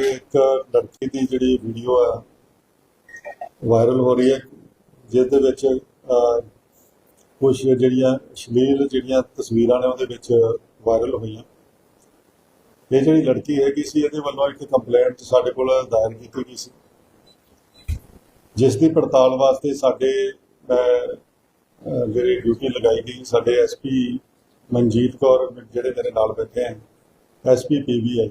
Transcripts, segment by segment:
ਇੱਕ ਲੜਕੀ ਦੀ ਜਿਹੜੀ ਵੀਡੀਓ ਆ ਵਾਇਰਲ ਹੋ ਰਹੀ ਹੈ ਜਿਸਦੇ ਵਿੱਚ ਕੁਝ ਜਿਹੜੀਆਂ ਸ਼ਲੀਲ ਜਿਹੜੀਆਂ ਤਸਵੀਰਾਂ ਨੇ ਉਹਦੇ ਵਿੱਚ ਵਾਇਰਲ ਹੋਈਆਂ। ਇਹ ਜਿਹੜੀ ਲੜਕੀ ਹੈਗੀ ਸੀ ਇਹਦੇ ਵੱਲੋਂ ਇੱਕ ਕੰਪਲੇਂਟ ਸਾਡੇ ਕੋਲ ਦਾਇਰ ਕੀਤੀ ਗਈ ਸੀ। ਜਿਸ ਦੀ ਪੜਤਾਲ ਵਾਸਤੇ ਸਾਡੇ ਅਹ, ਜਿਹੜੀ ਡਿਊਟੀ ਲਗਾਈ ਗਈ ਸਾਡੇ ਐਸਪੀ ਮਨਜੀਤ ਕੌਰ ਜਿਹੜੇ ਮੇਰੇ ਨਾਲ ਬੈਠੇ ਹਨ ਐਸਪੀ ਪੀਬੀਆਈ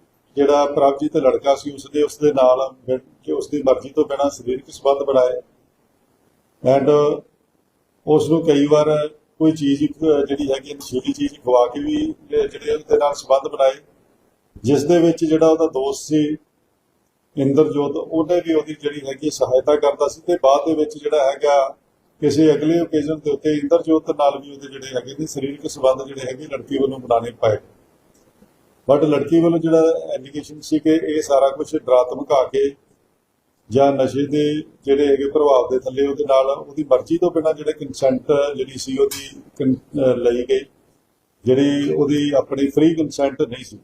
ਜਿਹੜਾ ਪ੍ਰਭਜੀਤ ਲੜਕਾ ਸੀ, ਉਸਦੇ ਉਸਦੇ ਨਾਲ ਮਿਲ ਕੇ ਉਸਦੀ ਮਰਜ਼ੀ ਤੋਂ ਬਿਨਾਂ ਸਰੀਰਕ ਸੰਬੰਧ ਬਣਾਏ। ਐਂਡ ਉਸ ਨੂੰ ਕਈ ਵਾਰ ਕੋਈ ਚੀਜ਼ ਜਿਹੜੀ ਹੈਗੀ ਨਸ਼ੀਲੀ ਚੀਜ਼ ਖਵਾ ਕੇ ਵੀ ਜਿਹੜੇ ਉਹਦੇ ਨਾਲ ਸੰਬੰਧ ਬਣਾਏ। ਜਿਸ ਦੇ ਵਿੱਚ ਜਿਹੜਾ ਉਹਦਾ ਦੋਸਤ ਸੀ, ਇੰਦਰਜੋਤ, ਉਹਨੇ ਵੀ ਉਹਦੀ ਜਿਹੜੀ ਹੈਗੀ ਸਹਾਇਤਾ ਕਰਦਾ ਸੀ ਤੇ ਬਾਅਦ ਦੇ ਵਿੱਚ ਜਿਹੜਾ ਹੈਗਾ, ਕਿਸੇ ਅਗਲੇ ਓਕੇਜ਼ਨ ਦੇ ਉੱਤੇ ਇੰਦਰਜੋਤ ਨਾਲ ਵੀ ਉਹਦੇ ਜਿਹੜੇ ਹੈਗੇ ਨੇ ਸਰੀਰਕ ਸੰਬੰਧ ਜਿਹੜੇ ਹੈਗੇ ਲੜਕੀ ਵੱਲੋਂ ਬਣਾਉਣੇ ਪਏ। ਬਟ ਲੜਕੀ ਵੱਲੋਂ ਜਿਹੜਾ ਐਲੀਗੇਸ਼ਨ ਸੀ ਕਿ ਇਹ ਸਾਰਾ ਕੁਝ ਡਰਾ ਧਮਕਾ ਕੇ ਜਾਂ ਨਸ਼ੇ ਦੇ ਜਿਹੜੇ ਹੈਗੇ ਪ੍ਰਭਾਵ ਦੇ ਥੱਲੇ ਉਹਦੇ ਨਾਲ ਉਹਦੀ ਮਰਜ਼ੀ ਤੋਂ ਬਿਨਾਂ ਜਿਹੜੇ ਕੰਸੈਂਟ ਜਿਹੜੀ ਸੀ ਉਹਦੀ ਲਈ ਗਈ, ਜਿਹੜੀ ਉਹਦੀ ਆਪਣੀ ਫ੍ਰੀ ਕੰਸੈਂਟ ਨਹੀਂ ਸੀ।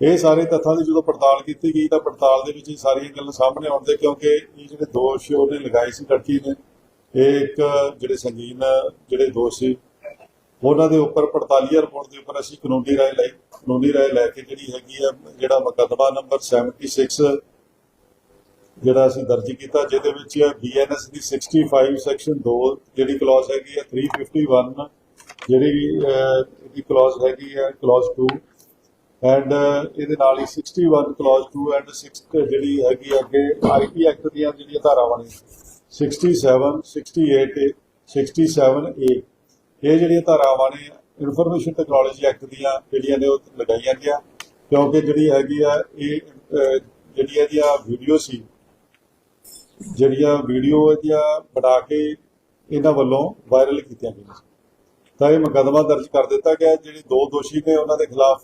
ਇਹ ਸਾਰੇ ਤੱਥਾਂ ਦੀ ਜਦੋਂ ਪੜਤਾਲ ਕੀਤੀ ਗਈ ਤਾਂ ਪੜਤਾਲ ਦੇ ਵਿੱਚ ਇਹ ਸਾਰੀਆਂ ਗੱਲਾਂ ਸਾਹਮਣੇ ਆਉਂਦੇ ਕਿਉਂਕਿ ਇਹ ਜਿਹੜੇ ਦੋਸ਼ ਉਹਨੇ ਲਗਾਏ ਸੀ ਲੜਕੀ ਨੇ, ਇਹ ਇੱਕ ਜਿਹੜੇ ਸੰਗੀਨ ਜਿਹੜੇ ਦੋਸ਼ ਸੀ, ਉਹਨਾਂ ਦੇ ਉੱਪਰ ਪੜਤਾਲੀਆ ਰਿਪੋਰਟ ਦੇ ਉੱਪਰ ਅਸੀਂ ਕਾਨੂੰਨੀ ਰਾਏ ਲਈ। ਕਾਨੂੰਨੀ ਰਾਏ ਲੈ ਕੇ ਜਿਹੜੀ ਹੈਗੀ ਆ, ਜਿਹੜਾ ਮੁਕੱਦਮਾ ਨੰਬਰ 76 ਜਿਹੜਾ ਅਸੀਂ ਦਰਜ ਕੀਤਾ, ਜਿਹਦੇ ਵਿੱਚ ਬੀਐਨਐਸ ਦੀ 65 ਸੈਕਸ਼ਨ 2 ਜਿਹੜੀ ਕਲੌਜ਼ ਹੈਗੀ ਹੈ 351 ਜਿਹੜੀ ਇਹਦੀ ਕਲੌਜ਼ ਹੈਗੀ ਹੈ ਕਲੌਜ਼ 2 ਐਂਡ ਇਹਦੇ ਨਾਲ ਹੀ 61 ਕਲੌਜ਼ 2 ਐਂਡ 6 ਜਿਹੜੀ ਹੈਗੀ ਅੱਗੇ ਆਈਪੀ ਐਕਟ ਦੀਆਂ ਜਿਹੜੀਆਂ ਧਾਰਾਵਾਂ ਨੇ 67 68 67 ਏ ਇਹ ਜਿਹੜੀਆਂ ਧਾਰਾਵਾਂ ਨੇ ਇਨਫੋਰਮੇਸ਼ਨ ਟੈਕਨੋਲੋਜੀ ਐਕਟ ਦੀਆਂ ਜਿਹੜੀਆਂ ਨੇ ਉਹ ਲਗਾਈਆਂ ਗਿਆ ਕਿਉਂਕਿ ਜਿਹੜੀ ਹੈਗੀ ਆ ਇਹ ਅਹ, ਜਿਹੜੀ ਇਹਦੀਆਂ ਵੀਡੀਓ ਸੀ ਜਿਹੜੀਆਂ ਵੀਡੀਓ ਇਹਦੀਆਂ ਬਣਾ ਕੇ ਇਹਨਾਂ ਵੱਲੋਂ ਵਾਇਰਲ ਕੀਤੀਆਂ ਗਈਆਂ ਤਾਂ ਇਹ ਮੁਕੱਦਮਾ ਦਰਜ ਕਰ ਦਿੱਤਾ ਗਿਆ। ਜਿਹੜੇ ਦੋ ਦੋਸ਼ੀ ਨੇ ਉਹਨਾਂ ਦੇ ਖਿਲਾਫ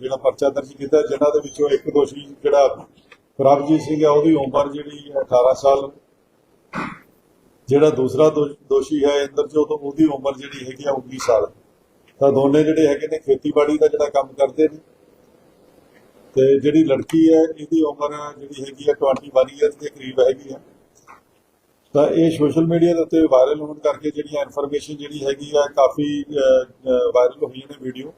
ਜਿਹੜਾ ਪਰਚਾ ਦਰਜ ਕੀਤਾ ਜਿਨ੍ਹਾਂ ਦੇ ਵਿੱਚੋਂ ਇੱਕ ਦੋਸ਼ੀ ਜਿਹੜਾ ਪ੍ਰਭਜੀਤ ਸਿੰਘ ਹੈ ਉਹਦੀ ਉਮਰ ਜਿਹੜੀ ਹੈ 18 ਸਾਲ ਜਿਹੜਾ ਦੂਸਰਾ ਦੋਸ਼ੀ ਹੈ ਇੰਦਰਜੋਤ ਉਹਦੀ ਉਮਰ ਜਿਹੜੀ ਹੈਗੀ ਆ 19 ਸਾਲ। ਤਾਂ ਦੋਨੇ ਜਿਹੜੇ ਹੈਗੇ ਨੇ ਖੇਤੀਬਾੜੀ ਦਾ ਜਿਹੜਾ ਕੰਮ ਕਰਦੇ ਨੇ। ਤੇ ਜਿਹੜੀ ਲੜਕੀ ਹੈ, ਇਹਦੀ ਉਮਰ ਜਿਹੜੀ ਹੈਗੀ ਹੈ 21 ਇਅਰ ਦੇ ਕਰੀਬ ਹੈਗੀ ਹੈ ਤਾਂ ਇਹ ਸੋਸ਼ਲ ਮੀਡੀਆ ਦੇ ਉੱਤੇ ਵਾਇਰਲ ਹੋਣ ਕਰਕੇ ਜਿਹੜੀਆਂ ਇਨਫੋਰਮੇਸ਼ਨ ਜਿਹੜੀ ਹੈਗੀ ਆ, ਕਾਫੀ ਵਾਇਰਲ ਹੋਈ ਨੇ ਵੀਡੀਓ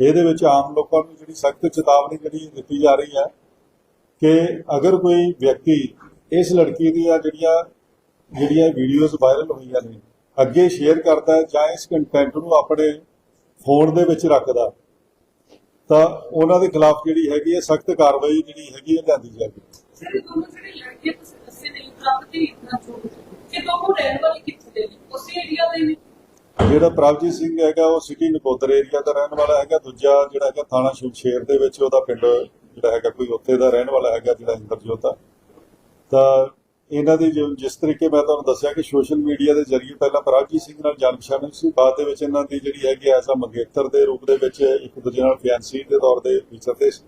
ਇਹਦੇ ਵਿੱਚ ਆਮ ਲੋਕਾਂ ਨੂੰ ਜਿਹੜੀ ਸਖਤ ਚੇਤਾਵਨੀ ਜਿਹੜੀ ਦਿੱਤੀ ਜਾ ਰਹੀ ਹੈ ਕਿ ਅਗਰ ਕੋਈ ਵਿਅਕਤੀ ਇਸ ਲੜਕੀ ਦੀਆਂ ਜਿਹੜੀਆਂ ਜਿਹੜੀਆਂ ਵੀਡੀਓਜ਼ ਵਾਇਰਲ ਹੋਈਆਂ ਨੇ, ਅੱਗੇ ਸ਼ੇਅਰ ਕਰਦਾ ਹੈ ਜਾਂ ਇਸ ਕੰਟੈਂਟ ਨੂੰ ਆਪਣੇ ਫੋਨ ਦੇ ਵਿੱਚ ਰੱਖਦਾ। ਤਾਂ ਉਹਨਾਂ ਦੇ ਖਿਲਾਫ ਜਿਹੜੀ ਹੈਗੀ ਹੈ ਸਖਤ ਕਾਰਵਾਈ ਜਿਹੜੀ ਹੈਗੀ ਹੈ ਲਿਆਂਦੀ ਨੇ? ਜਿਹੜਾ ਪ੍ਰਭਜੀਤ ਸਿੰਘ ਹੈਗਾ ਉਹ ਸਿਟੀ ਨਕੋਦਰ ਏਰੀਆ ਦਾ ਰਹਿਣ ਵਾਲਾ ਹੈਗਾ। ਦੂਜਾ ਜਿਹੜਾ ਹੈਗਾ ਥਾਣਾ ਸ਼ਮਸ਼ੇਰ ਦੇ ਵਿੱਚ ਉਹਦਾ ਪਿੰਡ ਜਿਹੜਾ ਹੈਗਾ ਕੋਈ ਉੱਥੇ ਦਾ ਰਹਿਣ ਵਾਲਾ ਹੈਗਾ ਜਿਹੜਾ ਇੰਦਰਜੋਤ ਆ। ਤਾਂ ਇਹਨਾਂ ਦੀ ਜਿਸ ਤਰੀਕੇ ਮੈਂ ਤੁਹਾਨੂੰ ਦੱਸਿਆ ਕਿ ਸੋਸ਼ਲ ਮੀਡੀਆ ਦੇ ਜ਼ਰੀਏ ਪਹਿਲਾਂ ਪ੍ਰਭਜੀਤ ਸਿੰਘ ਨਾਲ ਜਾਣ ਪਛਾਣ ਸੀ, ਬਾਅਦ ਦੇ ਵਿੱਚ ਇਹਨਾਂ ਦੀ ਜਿਹੜੀ ਹੈਗੀ ਐਸਾ ਮੰਗੇਤਰ ਦੇ ਰੂਪ ਦੇ ਵਿੱਚ ਇੱਕ ਦੂਜੇ ਨਾਲ ਫਿਆਂਸੀ ਦੇ ਤੌਰ ਤੇ ਵਿਚਰਦੇ ਸੀ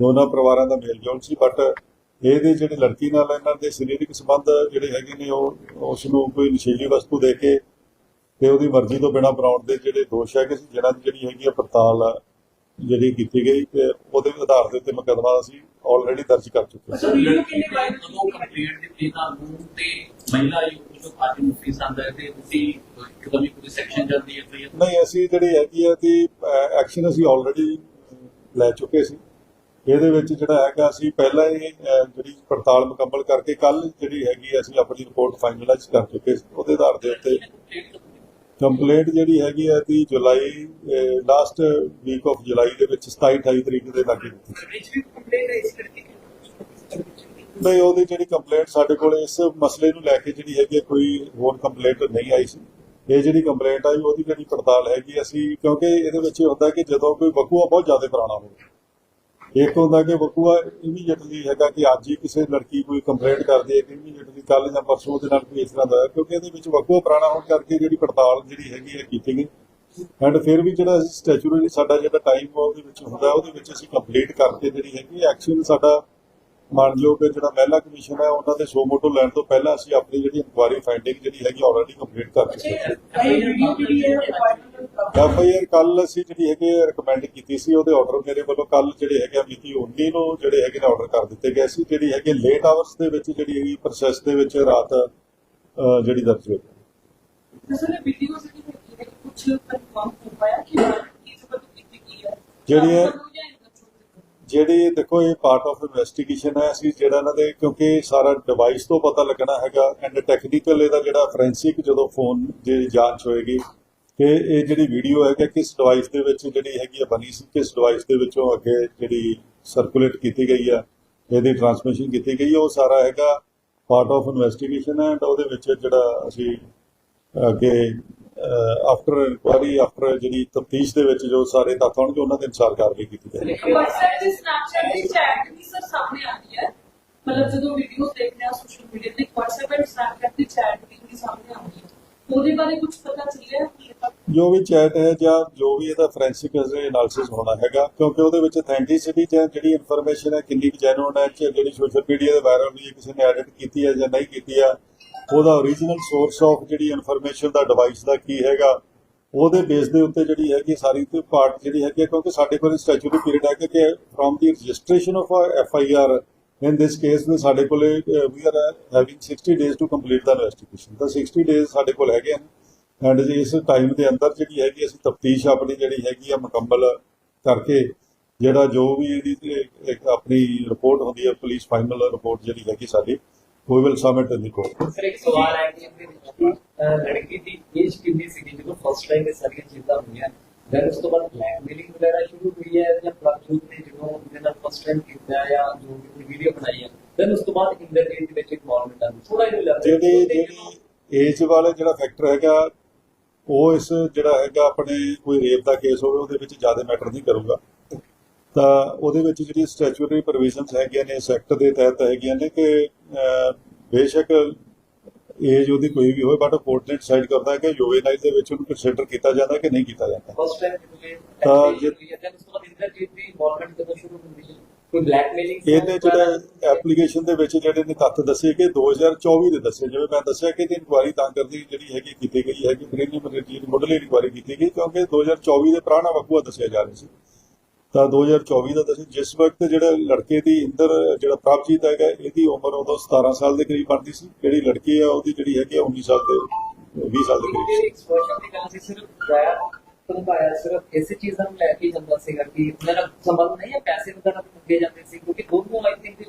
ਦੋਨਾਂ ਪਰਿਵਾਰਾਂ ਦਾ ਮੇਲ ਜੋਲ ਸੀ ਬਟ ਇਹਦੇ ਜਿਹੜੇ ਲੜਕੀ ਨਾਲ ਇਹਨਾਂ ਦੇ ਸਰੀਰਕ ਸੰਬੰਧ ਜਿਹੜੇ ਹੈਗੇ ਨੇ, ਉਹ ਉਸ ਨੂੰ ਕੋਈ ਨਸ਼ੀਲੀ ਵਸਤੂ ਦੇ ਕੇ ਤੇ ਉਹਦੀ ਮਰਜ਼ੀ ਤੋਂ ਬਿਨਾਂ ਬਣਾਉਣ ਦੇ ਜਿਹੜੇ ਦੋਸ਼ ਹੈਗੇ ਸੀ, ਜਿਹਨਾਂ ਦੀ ਜਿਹੜੀ ਹੈਗੀ ਆ ਪੜਤਾਲ ਜਿਹੜੀ ਕੀਤੀ ਗਈ ਤੇ ਉਹਦੇ ਆਧਾਰ ਦੇ ਉੱਤੇ ਮੁਕੱਦਮਾ ਅਸੀਂ ਆਲਰੇਡੀ ਦਰਜ ਕਰ ਚੁੱਕੇ ਹਾਂ। ਅੱਛਾ ਵੀਡੀਓ ਕਿੰਨੇ ਵਾਇਰਲ ਜਦੋਂ ਕੰਪਲੇਂਟ ਦਿੱਤੀ ਤੁਹਾਨੂੰ ਤੇ ਮਹਿਲਾ ਆਯੋਗ ਜੋ ਅੱਜ ਨੋਟਿਸ ਆਂਦਾ ਹੈ ਤੇ ਤੁਸੀਂ ਇੱਕਦਮ ਹੀ ਪੁਲਿਸ ਸੈਕਸ਼ਨ ਜਾਂਦੀ ਹੈ ਫਿਰ ਨਹੀਂ ਅਸੀਂ ਜਿਹੜੀ ਹੈਗੀ ਆ ਕਿ ਐਕਸ਼ਨ ਅਸੀਂ ਆਲਰੇਡੀ ਲੈ ਚੁੱਕੇ ਸੀ। ਇਹਦੇ ਵਿੱਚ ਜਿਹੜਾ ਹੈਗਾ ਅਸੀਂ ਪਹਿਲਾਂ ਹੀ ਜਿਹੜੀ ਪੜਤਾਲ ਮੁਕੰਮਲ ਕਰਕੇ ਕੱਲ ਜਿਹੜੀ ਹੈਗੀ ਅਸੀਂ ਆਪਣੀ ਰਿਪੋਰਟ ਫਾਈਨਲਾਈਜ਼ ਕਰ ਚੁੱਕੇ ਸੀ। ਉਹਦੇ ਆਧਾਰ ਦੇ ਉੱਤੇ ਕੰਪਲੇਂਟ ਜਿਹੜੀ ਹੈਗੀ ਆ ਕਿ July last week of July ਦੇ ਵਿੱਚ 27 28 ਤਰੀਕ ਦੇ ਲਾਗੇ। ਨਹੀਂ ਉਹਦੀ ਜਿਹੜੀ ਕੰਪਲੇਂਟ ਸਾਡੇ ਕੋਲ ਇਸ ਮਸਲੇ ਨੂੰ ਲੈ ਕੇ ਜਿਹੜੀ ਹੈਗੀ ਆ, ਕੋਈ ਹੋਰ ਕੰਪਲੇਂਟ ਨਹੀਂ ਆਈ ਸੀ। ਇਹ ਜਿਹੜੀ ਕੰਪਲੇਂਟ ਆਈ ਉਹਦੀ ਜਿਹੜੀ ਪੜਤਾਲ ਹੈਗੀ ਅਸੀਂ ਕਿਉਂਕਿ ਇਹਦੇ ਵਿੱਚ ਹੁੰਦਾ ਕਿ ਜਦੋਂ ਕੋਈ ਵਕੂਆ ਬਹੁਤ ਜ਼ਿਆਦਾ ਪੁਰਾਣਾ ਹੋਵੇ। ਇੱਕ ਹੁੰਦਾ ਕਿ ਵਕੂਆ ਇਮੀਡੀਏਟਲੀ ਹੈਗਾ ਕਿ ਅੱਜ ਹੀ ਕਿਸੇ ਲੜਕੀ ਕੋਈ ਕੰਪਲੇਂਟ ਕਰਦੀ ਹੈ ਕਿ ਇਮੀਡੀਏਟਲੀ ਕੱਲ ਜਾਂ ਪਰਸੋਂ ਦੇ ਨਾਲ ਕੋਈ ਇਸ ਤਰ੍ਹਾਂ ਦਾ ਹੋਇਆ, ਕਿਉਂਕਿ ਇਹਦੇ ਵਿੱਚ ਵਕੂਆ ਪੁਰਾਣਾ ਹੋਣ ਕਰਕੇ ਜਿਹੜੀ ਪੜਤਾਲ ਜਿਹੜੀ ਹੈਗੀ ਹੈ ਕੀਤੀ ਗਈ। ਐਂਡ ਫਿਰ ਵੀ ਜਿਹੜਾ ਸਟੈਚੂਰੀ ਸਾਡਾ ਜਿਹੜਾ ਟਾਈਮ ਉਹਦੇ ਵਿੱਚ ਹੁੰਦਾ, ਉਹਦੇ ਵਿੱਚ ਅਸੀਂ ਕੰਪਲੀਟ ਕਰਕੇ ਜਿਹੜੀ ਹੈਗੀ ਐਕਸ਼ਨ ਸਾਡਾ ਮਾਨਯੋਗ ਜਿਹੜਾ ਮਹਿਲਾ ਕਮਿਸ਼ਨ ਹੈ ਉਹਨਾਂ ਦੇ ਸੋ ਮੋਟੋ ਲੈਣ ਤੋਂ ਪਹਿਲਾਂ ਅਸੀਂ ਆਪਣੀ ਜਿਹੜੀ ਇਨਕੁਆਰੀ ਫਾਈਂਡਿੰਗ ਜਿਹੜੀ ਹੈਗੀ ਆਲਰੇਡੀ ਕੰਪਲੀਟ ਕਰ ਚੁੱਕੇ ਹਾਂ। ਅੱਛਾ ਇਹ ਵੀਡੀਓ ਜਿਹੜੀ ਹੈ ਵਾਇਰਲ ਐਫ ਆਈ ਆਰ ਕੱਲ ਅਸੀਂ ਜਿਹੜੀ ਹੈਗੇ ਰეკਮੈਂਡ ਕੀਤੀ ਸੀ ਉਹਦੇ ਆਰਡਰ ਮੇਰੇ ਵੱਲੋਂ ਕੱਲ ਜਿਹੜੇ ਹੈਗੇ ਮਿਤੀ 19 ਨੂੰ ਜਿਹੜੇ ਹੈਗੇ ਨੇ ਆਰਡਰ ਕਰ ਦਿੱਤੇ ਗਏ ਸੀ ਜਿਹੜੀ ਹੈਗੇ ਲੇਟ ਆਵਰਸ ਦੇ ਵਿੱਚ ਜਿਹੜੀ ਹੈਗੀ ਪ੍ਰੋਸੈਸ ਦੇ ਵਿੱਚ ਰਾਤ ਜਿਹੜੀ ਦਰਜ ਹੋਈ। ਸਰ ਵੀਡੀਓ ਜਿਹੜੀ ਹੈਗੀ ਹੈ ਕੁਝ ਕਨਫਰਮ ਹੋ ਪਾਇਆ ਕਿ ਇਸ ਪਰ ਕੀਤੀ ਕੀ ਹੈ? ਜਿਹੜੀ ਹੈ- ਤੁਹਾਨੂੰ ਜਾਂ ਇਹਨਾਂ ਚੋਂ ਜਿਹੜੀ ਦੇਖੋ, ਇਹ ਪਾਰਟ ਆਫ ਇਨਵੈਸਟੀਗੇਸ਼ਨ ਹੈ ਅਸੀਂ ਜਿਹੜਾ ਇਹਨਾਂ ਦੇ, ਕਿਉਂਕਿ ਸਾਰਾ ਡਿਵਾਈਸ ਤੋਂ ਪਤਾ ਲੱਗਣਾ ਹੈਗਾ ਐਂਡ ਟੈਕਨੀਕਲ ਇਹਦਾ ਜਿਹੜਾ ਫੋਰੈਂਸਿਕ ਜਦੋਂ ਫੋਨ ਦੀ ਜਾਂਚ ਹੋਏਗੀ ਕਿ ਇਹ ਜਿਹੜੀ ਵੀਡੀਓ ਹੈ ਕਿ ਕਿਸ ਡਿਵਾਈਸ ਦੇ ਵਿੱਚ ਜਿਹੜੀ ਹੈਗੀ ਆ ਬਣੀ ਸੀ, ਕਿਸ ਡਿਵਾਈਸ ਦੇ ਵਿੱਚੋਂ ਅੱਗੇ ਜਿਹੜੀ ਸਰਕੂਲੇਟ ਕੀਤੀ ਗਈ ਆ, ਇਹਦੀ ਟਰਾਂਸਮਿਸ਼ਨ ਕੀਤੀ ਗਈ ਉਹ ਸਾਰਾ ਹੈਗਾ ਪਾਰਟ ਆਫ ਇਨਵੈਸਟੀਗੇਸ਼ਨ ਹੈ ਐਂਡ ਉਹਦੇ ਵਿੱਚ ਜਿਹੜਾ ਅਸੀਂ ਅੱਗੇ ਆਫਟਰ ਇਨਕੁਆਰੀ ਆਫਟਰ ਜਿਹੜੀ ਤਫਤੀਸ਼ ਦੇ ਵਿੱਚ ਜੋ ਸਾਰੇ ਤੱਥ ਹੋਣਗੇ ਉਹਨਾਂ ਦੇ ਅਨੁਸਾਰ ਕਾਰਵਾਈ ਕੀਤੀ ਦੀ ਚੈਟ ਵੀ ਸਰ ਸਾਹਮਣੇ ਆਉਂਦੀ ਹੈ ਮਤਲਬ ਜਦੋਂ ਵੀਡੀਓਜ਼ ਦੇਖਦੇ ਆ ਸੋਸ਼ਲ ਮੀਡੀਆ ਤੇ WhatsApp ਤੇ Snapchat ਦੀ ਚੈਟ ਵੀ ਸਾਹਮਣੇ ਆਉਂਦੀ ਹੈ ਉਹਦੇ ਬਾਰੇ ਕੁਝ ਪਤਾ ਚੱਲਿਆ ਜੋ ਵੀ ਚੈਟ ਹੈ ਜਾਂ ਜੋ ਵੀ ਇਹਦਾ ਫੋਰੈਂਸਿਕ ਐਨਾਲਿਸਿਸ ਹੋਣਾ ਹੈਗਾ ਕਿਉਂਕਿ ਉਹਦੇ ਵਿੱਚ ਅਥੈਂਟਿਸਿਟੀ ਚ ਜਿਹੜੀ ਇਨਫੋਰਮੇਸ਼ਨ ਹੈ ਕਿੰਨੀ ਕੁ ਜੈਨੂਨ ਹੈ ਜਿਹੜੀ ਸੋਸ਼ਲ ਮੀਡੀਆ ਦੇ ਵਾਇਰਲ ਹੋਈ ਹੈ ਕਿਸੇ ਨੇ ਐਡਿਟ ਕੀਤੀ ਹੈ ਜਾਂ ਨਹੀਂ ਕੀਤੀ ਹੈ ਉਹਦਾ ਓਰੀਜਨਲ ਸੋਰਸ ਆਫ ਜਿਹੜੀ ਇਨਫੋਰਮੇਸ਼ਨ ਦਾ ਡਿਵਾਈਸ ਦਾ ਕੀ ਹੈਗਾ ਉਹਦੇ ਬੇਸ ਦੇ ਉੱਤੇ ਜਿਹੜੀ ਹੈਗੀ ਸਾਰੀ ਤੇ ਪਾਰਟ ਜਿਹੜੀ ਹੈਗੀ ਹੈ, ਕਿਉਂਕਿ ਸਾਡੇ ਕੋਲ ਸਟੈਚੂਰੀ ਪੀਰੀਅਡ ਹੈ ਕਿ from the registration of F I R in this case ਦੇ ਸਾਡੇ ਕੋਲੇ we are having 60 days to complete the investigation ਤਾਂ 60 ਡੇਜ਼ ਸਾਡੇ ਕੋਲ ਹੈਗੇ ਹਨ ਐਂਡ ਇਸ ਟਾਈਮ ਦੇ ਅੰਦਰ ਜਿਹੜੀ ਹੈਗੀ ਅਸੀਂ ਤਫਤੀਸ਼ ਆਪਣੀ ਜਿਹੜੀ ਹੈਗੀ ਆ ਮੁਕੰਮਲ ਕਰਕੇ ਜਿਹੜਾ ਜੋ ਵੀ ਇਹਦੀ ਆਪਣੀ ਰਿਪੋਰਟ ਹੁੰਦੀ ਹੈ ਪੁਲਿਸ ਫਾਈਨਲ ਰਿਪੋਰਟ ਜਿਹੜੀ ਹੈਗੀ ਸਾਡੀ we will submit in the court sir ਇੱਕ ਸਵਾਲ ਹੈ ਕਿ ਇਹਦੇ ਵਿੱਚ ਅਹ, ਲੜਕੀ ਦੀ ਏਜ ਕਿੰਨੀ ਸੀਗੀ ਜਦੋਂ ਫਸਟ ਟਾਈਮ ਇਹ ਸਾਰੀਆਂ ਚੀਜ਼ਾਂ ਹੋਈਆਂ? ਫਿਰ ਉਸ ਤੋਂ ਬਾਅਦ ਬਲੈਕਮੇਲਿੰਗ ਵਗੈਰਾ ਸ਼ੁਰੂ ਹੋਈ ਹੈ ਜਾਂ ਪ੍ਰਭਜੋਤ ਨੇ ਜਦੋਂ ਉਹਦੇ ਨਾਲ ਫਸਟ ਟਾਈਮ ਕੀਤਾ ਹੈ ਜਾਂ ਜੋ ਵੀ ਵੀਡੀਓ ਬਣਾਈ ਹੈ ਫਿਰ ਉਸ ਤੋਂ ਬਾਅਦ ਇੰਟਰਨੈਟ ਦੇ ਵਿੱਚ ਇਨਵੋਲਵਮੈਂਟ ਆ ਥੋੜਾ ਜਿਹਾ ਲੱਗਦਾ ਜਿਹੜੀ ਜਿਹੜੀ ਏਜ ਵਾਲਾ ਜਿਹੜਾ ਫੈਕਟਰ ਹੈਗਾ ਉਹ ਇਸ ਜਿਹੜਾ ਹੈਗਾ ਆਪਣੇ ਕੋਈ ਰੇਪ ਦਾ ਕੇਸ ਹੋਵੇ ਉਹਦੇ ਵਿੱਚ ਜ਼ਿਆਦਾ ਮੈਟਰ ਨਹੀਂ ਕਰੂਗਾ। ਤਾਂ ਉਹਦੇ ਵਿੱਚ ਜਿਹੜੀ ਸਟੈਚੂਟਰੀ ਪ੍ਰੋਵੀਜ਼ਨਸ ਹੈਗੀਆਂ ਨੇ ਸੈਕਟ ਦੇ ਤਹਿਤ ਹੈਗੀਆਂ ਨੇ ਕਿ ਬੇਸ਼ੱਕ ਏਜ ਉਹਦੀ ਕੋਈ ਵੀ ਹੋਵੇ ਬਟ ਕੋਰਟ ਨੇ ਡਿਸਾਈਡ ਕਰਦਾ ਹੈ ਕਿ ਜੁਵੇਨਾਈਲ ਦੇ ਵਿੱਚ ਉਹਨੂੰ ਕੰਸੀਡਰ ਕੀਤਾ ਜਾਂਦਾ ਕਿ ਨਹੀਂ ਕੀਤਾ ਜਾਂਦਾ। ਫਸਟ ਟਾਈਮ ਇਹ ਤਾਂ ਹੈ ਇਹਦੇ ਜਿਹੜਾ ਐਪਲੀਕੇਸ਼ਨ ਦੇ ਵਿੱਚ ਜਿਹੜੇ ਨੇ ਤੱਥ ਦੱਸੇ ਕਿ 2024 ਦੇ ਦੱਸੇ ਜਿਵੇਂ ਮੈਂ ਦੱਸਿਆ ਕਿ ਇਹਦੀ ਇਨਕੁਆਰੀ ਤਾਂ ਕਰਦੀ ਜਿਹੜੀ ਹੈਗੀ ਕੀਤੀ ਗਈ ਹੈਗੀ ਪ੍ਰੀਲਿਮਿਨਰੀ ਜੀ ਮੁੱਢਲੀ ਇਨਕੁਆਰੀ ਕੀਤੀ ਗਈ ਕਿਉਂਕਿ 2024 ਦੇ ਪੁਰਾਣਾ ਵਕੂਆ ਦੱਸਿਆ ਜਾ ਰਿਹਾ ਸੀ। ਤਾਂ 2024 ਦਾ ਦੱਸੇ ਜਿਸ ਵਕਤ ਜਿਹੜਾ ਲੜਕੇ ਦੀ ਇੰਦਰ ਜਿਹੜਾ ਪ੍ਰਭਜੀਤ ਹੈਗਾ, ਇਹਦੀ ਉਮਰ ਉਦੋਂ 17 ਸਾਲ ਦੇ ਕਰੀਬ ਬਣਦੀ ਸੀ। ਜਿਹੜੀ ਲੜਕੀ ਆ, ਉਹਦੀ ਜਿਹੜੀ ਹੈਗੀ 19 ਸਾਲ ਦੇ 20 ਸਾਲ ਦੇ ਕਰੀਬ ਐਕਸਪੋਜ਼ਰ ਦੀ ਗੱਲ ਸੀ, ਸਿਰਫ ਦਇਆ ਧਮਕਾਇਆ ਸਿਰਫ ਇਸੇ ਚੀਜ਼ਾਂ ਨੂੰ ਲੈ ਕੇ ਜਾਂਦਾ ਸੀਗਾ ਕਿ ਮੇਰਾ ਸੰਬੰਧ ਨਹੀਂ ਹੈ, ਪੈਸੇ ਵਗੈਰਾ ਤੋਂ ਜਾਂਦੇ ਸੀ, ਕਿਉਂਕਿ ਦੋਨੋਂ ਆਈ ਥਿੰਕ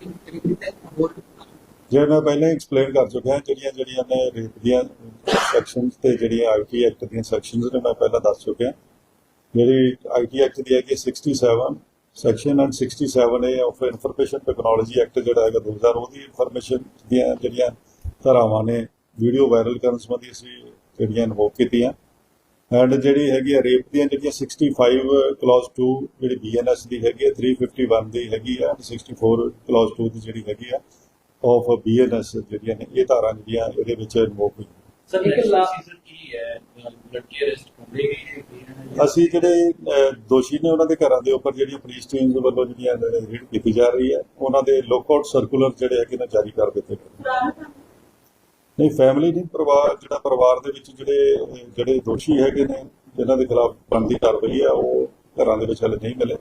ਕਿ ਮੈਂ ਪਹਿਲਾਂ ਐਕਸਪਲੇਨ ਕਰ ਚੁੱਕਿਆ, ਜਿਹੜੀਆਂ ਜਿਹੜੀਆਂ ਨੇ ਰੇਪ ਦੀਆਂ ਸੈਕਸ਼ਨਸ ਤੇ ਜਿਹੜੀਆਂ ਆਈਟੀ ਐਕਟ ਦੀਆਂ ਸੈਕਸ਼ਨਸ ਨੇ, ਮੈਂ ਪਹਿਲਾਂ ਦੱਸ ਚੁੱਕਿਆ। ਜਿਹੜੀ ਆਈਟੀ ਐਕਟ ਦੀ ਹੈਗੀ 67 section and 67 A of information technology act ਜਿਹੜਾ ਹੈਗਾ 2000 ਉਹਦੀ ਇਨਫੋਰਮੇਸ਼ਨ ਦੀਆਂ ਜਿਹੜੀਆਂ ਧਾਰਾਵਾਂ ਨੇ ਵੀਡੀਓ ਵਾਇਰਲ ਕਰਨ ਸੰਬੰਧੀ ਅਸੀਂ ਜਿਹੜੀਆਂ ਇਨਵੋਕ ਕੀਤੀਆਂ। ਐਂਡ ਜਿਹੜੀ ਹੈਗੀ ਆ ਰੇਪ ਦੀਆਂ ਜਿਹੜੀਆਂ 65 ਕਲੌਜ਼ 2 ਜਿਹੜੀ ਬੀਐਨਐਸ ਦੀ ਹੈਗੀ ਹੈ 351 ਦੀ ਹੈਗੀ ਆ 64 ਕਲੌਜ਼ 2 ਦੀ ਜਿਹੜੀ ਹੈਗੀ ਆ ਆਫ ਬੀਐਨਐਸ ਜਿਹੜੀਆਂ ਨੇ ਇਹ ਧਾਰਾਂ ਜਿਹੜੀਆਂ ਇਹਦੇ ਵਿੱਚ ਇਨਵੋਕ ਹੋਈਆਂ ਸਰ ਇੱਕ ਲਾਸਟ ਸੀਜ਼ਨ ਕੀ ਹੈ? ਲੜਕੀ ਅਰੈਸਟ ਹੁੰਦੇ ਗਈ ਅਸੀਂ ਜਿਹੜੇ ਦੋਸ਼ੀ ਨੇ ਉਹਨਾਂ ਦੇ ਘਰਾਂ ਦੇ ਉੱਪਰ ਜਿਹੜੀਆਂ ਪੁਲਿਸ ਟੀਮਸ ਵੱਲੋਂ ਜਿਹੜੀਆਂ ਰੇਡ ਕੀਤੀ ਜਾ ਰਹੀ ਹੈ ਉਹਨਾਂ ਦੇ ਲੋਕਆਊਟ ਸਰਕੂਲਰ ਜਿਹੜੇ ਹੈਗੇ ਨੇ ਜਾਰੀ ਕਰ ਦਿੱਤੇ ਗਏ ਨਹੀਂ ਫੈਮਿਲੀ ਨਹੀਂ, ਪਰਿਵਾਰ, ਜਿਹੜਾ ਪਰਿਵਾਰ ਦੇ ਵਿੱਚ ਜਿਹੜੇ ਜਿਹੜੇ ਦੋਸ਼ੀ ਹੈਗੇ ਨੇ, ਜਿਨ੍ਹਾਂ ਦੇ ਖਿਲਾਫ ਬਣਦੀ ਕਾਰਵਾਈ ਹੈ ਉਹ ਘਰਾਂ ਦੇ ਵਿੱਚ ਹਲੇ ਨਹੀਂ ਮਿਲੇ।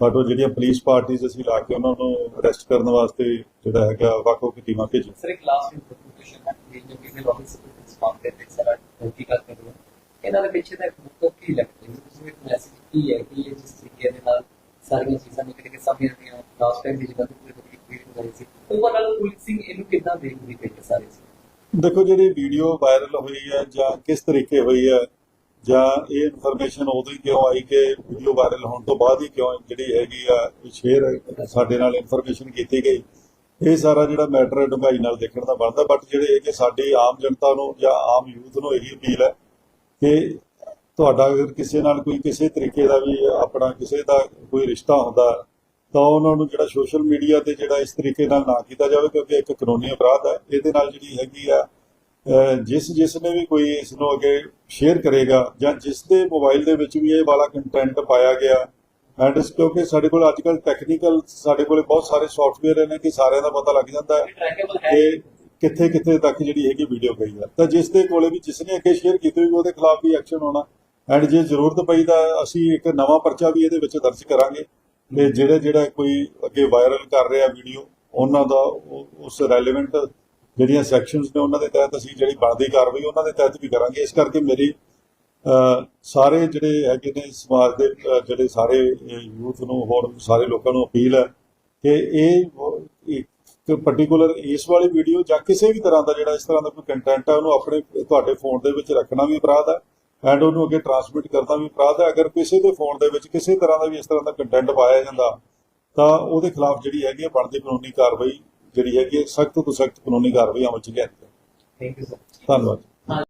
ਬਟ ਉਹ ਜਿਹੜੀਆਂ ਪੁਲਿਸ ਪਾਰਟੀਆਂ ਅਸੀਂ ਲਾ ਕੇ ਉਹਨਾਂ ਨੂੰ ਅਰੈਸਟ ਕਰਨ ਵਾਸਤੇ ਜਿਹੜਾ ਹੈਗਾ ਵੱਖ-ਵੱਖ ਟੀਮਾਂ ਭੇਜੀ ਸਰ ਇੱਕ ਲਾਸਟ ਇਨਫੋਰਮੇਸ਼ਨ ਹੈ ਕਿ ਜੋ ਕਿ ਲੋਕਲ ਦੇ ਸਾਰਾ ਕੀ ਕਰ ਰਹੇ ਇਹਨਾਂ ਦੇ ਪਿੱਛੇ ਦਾ ਮੁੱਖ ਕੀ ਲੱਗਦਾ ਹੈ? ਤੁਸੀਂ ਇੱਕ ਮੈਸੇਜ ਕੀ ਹੈ ਕਿ ਇਹ ਜਿਸ ਤਰੀਕੇ ਦੇ ਨਾਲ ਸਾਰੀਆਂ ਚੀਜ਼ਾਂ ਨਿਕਲ ਕੇ ਸਾਹਮਣੇ ਆਉਂਦੀਆਂ ਲਾਸਟ ਟਾਈਮ ਦੀ ਜਗ੍ਹਾ ਤੇ ਪੂਰੀ ਪੂਰੀ ਕਲੀਅਰ ਹੋ ਰਹੀ ਪੁਲਿਸਿੰਗ ਇਹਨੂੰ ਕਿੱਦਾਂ ਦੇਖਦੀ ਪਈ ਹੈ ਸਾਰੀ ਦੇਖੋ ਜਿਹੜੀ ਵੀਡੀਓ ਵਾਇਰਲ ਹੋਈ ਹੈ ਜਾਂ ਕਿਸ ਤਰੀਕੇ ਹੋਈ ਹੈ ਜਾਂ ਇਹ ਇਨਫੋਰਮੇਸ਼ਨ ਉਦੋਂ ਹੀ ਕਿਉਂ ਆਈ ਕਿ ਵੀਡੀਓ ਵਾਇਰਲ ਹੋਣ ਤੋਂ ਬਾਅਦ ਹੀ ਕਿਉਂ ਜਿਹੜੀ ਹੈਗੀ ਆ ਸ਼ੇਅਰ ਸਾਡੇ ਨਾਲ ਇਨਫੋਰਮੇਸ਼ਨ ਕੀਤੀ ਗਈ। ਇਹ ਸਾਰਾ ਜਿਹੜਾ ਮੈਟਰ ਡੂੰਘਾਈ ਨਾਲ ਦੇਖਣ ਦਾ ਬਣਦਾ ਬਟ ਜਿਹੜੇ ਹੈਗੇ ਸਾਡੀ ਆਮ ਜਨਤਾ ਨੂੰ ਜਾਂ ਆਮ ਯੂਥ ਨੂੰ ਇਹੀ ਅਪੀਲ ਹੈ ਕਿ ਤੁਹਾਡਾ ਅਗਰ ਕਿਸੇ ਨਾਲ ਕੋਈ ਕਿਸੇ ਤਰੀਕੇ ਦਾ ਵੀ ਆਪਣਾ ਕਿਸੇ ਦਾ ਕੋਈ ਰਿਸ਼ਤਾ ਹੁੰਦਾ ਤਾਂ ਉਹਨਾਂ ਨੂੰ ਜਿਹੜਾ ਸੋਸ਼ਲ ਮੀਡੀਆ ਤੇ ਜਿਹੜਾ ਇਸ ਤਰੀਕੇ ਨਾਲ ਨਾ ਕੀਤਾ ਜਾਵੇ ਕਿਉਂਕਿ ਇੱਕ ਕਾਨੂੰਨੀ ਅਪਰਾਧ ਹੈ। ਇਹਦੇ ਨਾਲ ਜਿਹੜੀ ਹੈਗੀ ਆ ਜਿਸ ਜਿਸ ਨੇ ਵੀ ਕੋਈ ਇਸ ਨੂੰ ਅੱਗੇ ਸ਼ੇਅਰ ਕਰੇਗਾ ਜਾਂ ਜਿਸ ਦੇ ਮੋਬਾਈਲ ਦੇ ਵਿੱਚ ਵੀ ਇਹ ਵਾਲਾ ਕੰਟੈਂਟ ਪਾਇਆ ਗਿਆ ਐਂਡ ਇਸ ਕਿਉਂਕਿ ਸਾਡੇ ਕੋਲ ਅੱਜ ਕੱਲ ਟੈਕਨੀਕਲ ਸਾਡੇ ਕੋਲੇ ਬਹੁਤ ਸਾਰੇ ਸੌਫਟਵੇਅਰ ਨੇ ਕਿ ਸਾਰਿਆਂ ਦਾ ਪਤਾ ਲੱਗ ਜਾਂਦਾ ਹੈ ਕਿ ਕਿੱਥੇ ਕਿੱਥੇ ਤੱਕ ਜਿਹੜੀ ਹੈਗੀ ਵੀਡੀਓ ਗਈ ਹੈ। ਤਾਂ ਜਿਸ ਦੇ ਕੋਲੇ ਵੀ ਜਿਸ ਨੇ ਅੱਗੇ ਸ਼ੇਅਰ ਕੀਤੀ ਹੋਈ ਉਹਦੇ ਖਿਲਾਫ ਵੀ ਐਕਸ਼ਨ ਹੋਣਾ ਐਂਡ ਜੇ ਜ਼ਰੂਰਤ ਪਈ ਤਾਂ ਅਸੀਂ ਇੱਕ ਨਵਾਂ ਪਰਚਾ ਵੀ ਇਹਦੇ ਵਿੱਚ ਦਰਜ ਕਰਾਂਗੇ। ਤੇ ਜਿਹੜਾ ਜਿਹੜਾ ਕੋਈ ਅੱਗੇ ਵਾਇਰਲ ਕਰ ਰਿਹਾ ਵੀਡੀਓ ਉਹਨਾਂ ਦਾ ਉਸ ਰੈਲੇਵੈਂਟ ਜਿਹੜੀਆਂ ਸੈਕਸ਼ਨਸ ਨੇ ਉਹਨਾਂ ਦੇ ਤਹਿਤ ਅਸੀਂ ਜਿਹੜੀ ਬਣਦੀ ਕਾਰਵਾਈ ਉਹਨਾਂ ਦੇ ਤਹਿਤ ਵੀ ਕਰਾਂਗੇ। ਇਸ ਕਰਕੇ ਮੇਰੀ ਸਾਰੇ ਜਿਹੜੇ ਹੈਗੇ ਨੇ ਸਮਾਜ ਦੇ ਜਿਹੜੇ ਸਾਰੇ ਯੂਥ ਨੂੰ ਹੋਰ ਸਾਰੇ ਲੋਕਾਂ ਨੂੰ ਅਪੀਲ ਹੈ ਕਿ ਇਹ ਇੱਕ ਪਾਰਟਿਕੂਲਰ ਇਸ ਵਾਲੀ ਵੀਡੀਓ ਜਾਂ ਕਿਸੇ ਵੀ ਤਰ੍ਹਾਂ ਦਾ ਜਿਹੜਾ ਇਸ ਤਰ੍ਹਾਂ ਦਾ ਕੋਈ ਕੰਟੈਂਟ ਹੈ, ਉਹਨੂੰ ਆਪਣੇ, ਤੁਹਾਡੇ ਫੋਨ ਦੇ ਵਿੱਚ ਰੱਖਣਾ ਵੀ ਅਪਰਾਧ ਹੈ। ਐਂਡ ਉਹਨੂੰ ਅੱਗੇ ਟਰਾਂਸਮਿਟ ਕਰਨਾ ਵੀ ਅਪਰਾਧ ਹੈ ਅਗਰ ਕਿਸੇ ਦੇ ਫੋਨ ਦੇ ਵਿੱਚ ਕਿਸੇ ਤਰ੍ਹਾਂ ਦਾ ਵੀ ਇਸ ਤਰ੍ਹਾਂ ਦਾ ਕੰਟੈਂਟ ਪਾਇਆ ਜਾਂਦਾ ਤਾਂ ਉਹਦੇ ਖਿਲਾਫ ਜਿਹੜੀ ਹੈਗੀ ਹੈ ਬਣਦੀ ਕਾਨੂੰਨੀ ਕਾਰਵਾਈ ਜਿਹੜੀ ਹੈਗੀ ਹੈ ਸਖਤ ਤੋਂ ਸਖਤ ਕਾਨੂੰਨੀ ਕਾਰਵਾਈ ਅਮਲ ਚ ਲਿਆਂਦੀ ਥੈਂਕ ਯੂ ਸਰ ਧੰਨਵਾਦ।